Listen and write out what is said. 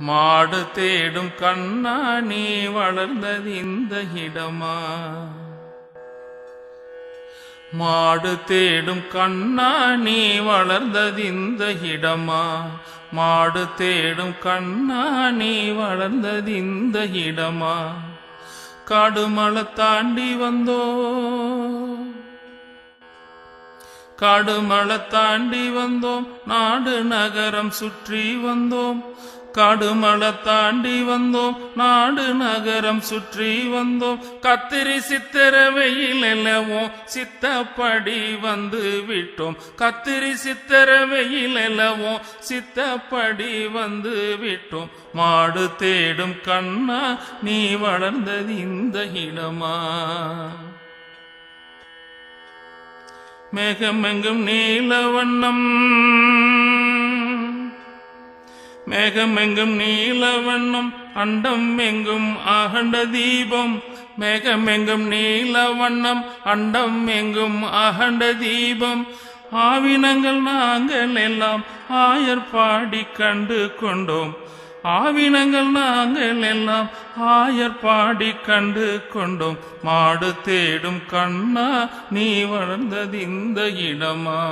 மாடு தேடும் கண்ணா நீ வளர்ந்தது இந்த இடமா? மாடு தேடும் கண்ணா நீ வளர்ந்தது இந்த இடமா? மாடு தேடும் கண்ணா நீ வளர்ந்தது இந்த இடமா? காடுமலை தாண்டி வந்தோ? காடுமலை தாண்டி வந்தோம். நாடு நகரம் சுற்றி வந்தோம். காடுமலை தாண்டி வந்தோம். நாடு நகரம் சுற்றி வந்தோம். கத்திரி சித்திர வெயில் எல்லவும் சித்தப்படி வந்து விட்டோம். கத்திரி சித்திர வெயில் எல்லவும் சித்தப்படி வந்து விட்டோம். மாடு தேடும் கண்ணா நீ வளர்ந்தது இந்த இடமா? மேகமெங்கும் நீல வண்ணம். மேகமெங்கும் நீல வண்ணம் அண்டம் எங்கும் அகண்ட தீபம். மேகமெங்கும் நீல வண்ணம் அண்டம் எங்கும் அகண்ட தீபம். ஆவினங்கள் நாங்கள் எல்லாம் ஆயர் பாடி கண்டு கொண்டோம். ஆவினங்கள் நாங்கள் எல்லாம் ஆயர் பாடி கண்டு கொண்டோம். மாடு தேடும் கண்ணா நீ வளர்ந்தது இந்த இடமா.